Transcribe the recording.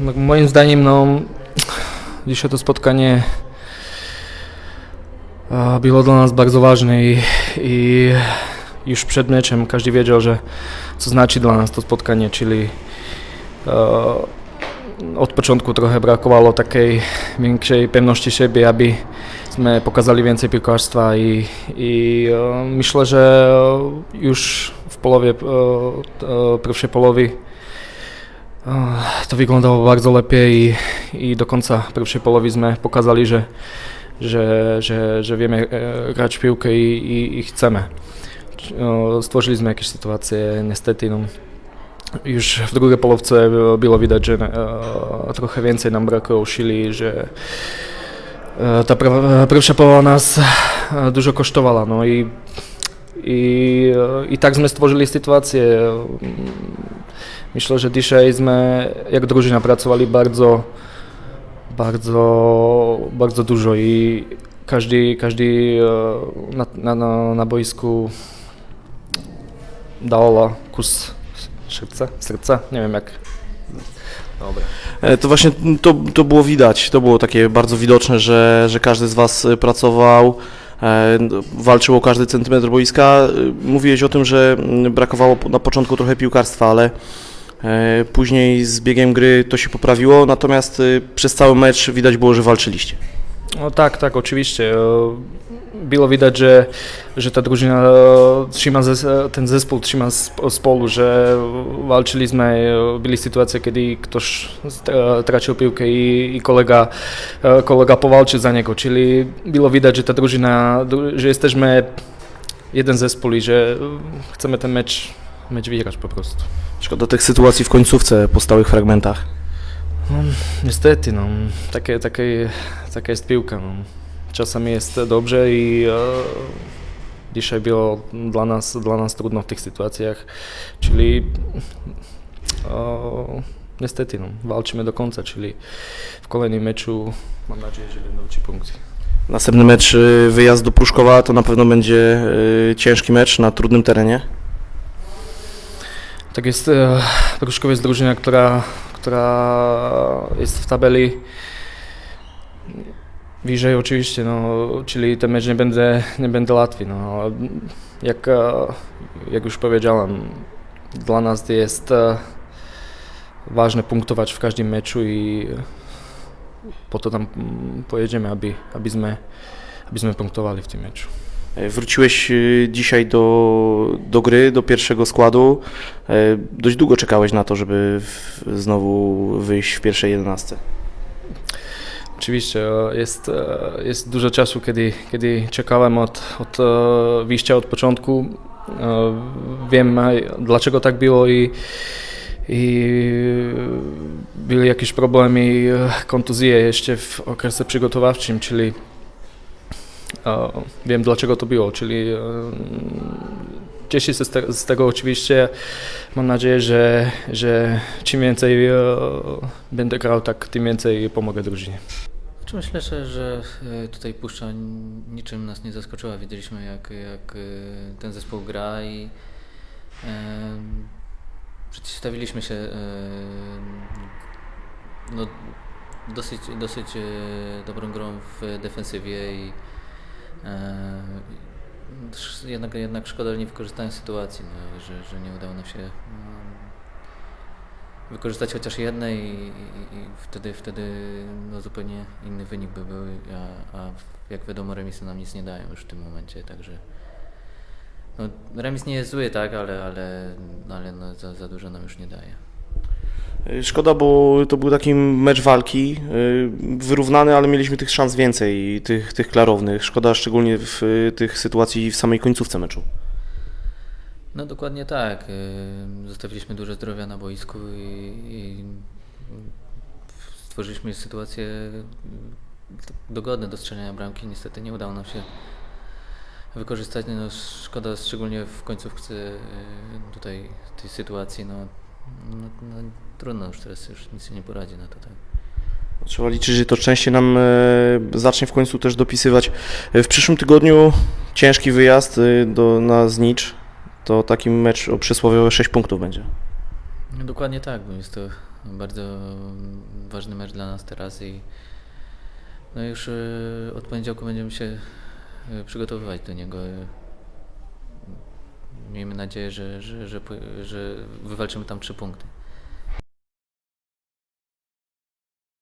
No, Moim zdaniem, no, dzisiaj to spotkanie a, było dla nas bardzo ważne i, i już przed meczem każdy wiedział, że co znaczy dla nas to spotkanie, czyli e, od początku trochę brakowało takiej większej pewności siebie, aby sme pokazali więcej piłkarstwa i, i e, myślę, że już w połowie, e, e, pierwszej połowy e, to wyglądało bardzo lepiej i, i do końca pierwszej połowy sme pokazali, że, że, że, że wiemy grać w piłkę i, i, i chcemy. E, Stworzyli sme jakieś sytuacje, niestety no, już w drugiej połówce było- było widać, że trochę więcej nam brakło sili, że ta pierwsza połowa nas e, dużo kosztowała. No i, i, i tak sme stworzyli sytuację. Myślę, że dzisiaj sme jak drużyna pracowali bardzo, bardzo, bardzo dużo i każdy, każdy e, na, na, na, na boisku dał kus serca, serca, nie wiem jak. Dobra. E, To właśnie to, to było widać, to było takie bardzo widoczne, że, że każdy z Was pracował, e, walczył o każdy centymetr boiska. Mówiłeś o tym, że mm, brakowało na początku trochę piłkarstwa, ale później z biegiem gry to się poprawiło, natomiast e, przez cały mecz widać było, że walczyliście. No tak, tak, oczywiście. E, Było widać, że, że ta drużyna e, trzyma e, ten zespół trzyma z, polu, że walczyliśmy, e, byli sytuacje, kiedy ktoś tracił piłkę i, i kolega, e, kolega powalczył za niego, czyli było widać, że ta drużyna, dru- że jesteśmy jeden zespół i że e, chcemy ten mecz, wygrać po prostu. Szkoda tych sytuacji w końcówce po stałych fragmentach. No, niestety, no, takie, takie, taka jest piłka. No. Czasami jest dobrze i e, dzisiaj było dla nas, dla nas trudno w tych sytuacjach, czyli e, niestety no, walczymy do końca, czyli w kolejnym meczu mam nadzieję, że będą ci punkty. Następny mecz e, wyjazd do Pruszkowa to na pewno będzie e, ciężki mecz na trudnym terenie. Tak jest, e, Pruszków jest drużyna, która, która tabeli wyżej oczywiście, no, czyli ten mecz nie będzie, nie będzie łatwy. Jak, jak już powiedziałem, dla nas jest e, ważne punktować w każdym meczu i po to tam mm, pojedziemy, aby, abyśmy, abyśmy punktowali w tym meczu. E, Wróciłeś e, dzisiaj do, do gry, do pierwszego składu. E, Dość długo czekałeś na to, żeby znowu wyjść w pierwszej jedenastce. Oczywiście, jest, jest dużo czasu, kiedy, kiedy czekałem od, od wyjścia od początku. Wiem dlaczego tak było i, i były jakieś problemy i kontuzje jeszcze w okresie przygotowawczym, czyli wiem dlaczego to było, czyli cieszę się z, te, z tego oczywiście. Mam nadzieję, że, że czym więcej e, będę grał, tak tym więcej pomogę drużynie. Czy myślę, że, że e, tutaj Puszcza niczym nas nie zaskoczyła. Wiedzieliśmy, jak, jak e, ten zespół gra i e, przeciwstawiliśmy się e, no, dosyć, dosyć dobrą grą w defensywie i jednak, jednak szkoda, że nie wykorzystałem sytuacji, no, że, że nie udało nam się mm, wykorzystać chociaż jednej i, i, i wtedy, wtedy no, zupełnie inny wynik by był, a, a jak wiadomo remisy nam nic nie dają już w tym momencie, także no, remis nie jest zły, tak, ale, ale, ale no, za, za dużo nam już nie daje. E, Szkoda, bo to był taki mecz walki, e, wyrównany, ale mieliśmy tych szans więcej, tych, tych klarownych. Szkoda szczególnie w e, tych sytuacji w samej końcówce meczu. No dokładnie tak. y, Zostawiliśmy dużo zdrowia na boisku i, i stworzyliśmy sytuacje y, dogodne do strzelania bramki. Niestety nie udało nam się wykorzystać. No, szkoda szczególnie w końcówce y, tutaj tej sytuacji. No, no, no, trudno już teraz już nic się nie poradzi na to. Tak. Trzeba liczyć, że to szczęście nam e, zacznie w końcu też dopisywać. E, w przyszłym tygodniu ciężki wyjazd e, do, na Znicz, to taki mecz o przysłowiowe 6 punktów będzie. No dokładnie tak, bo jest to bardzo mm, ważny mecz dla nas teraz i no już od poniedziałku będziemy się przygotowywać do niego. Miejmy nadzieję, że, że, że, że wywalczymy tam trzy punkty.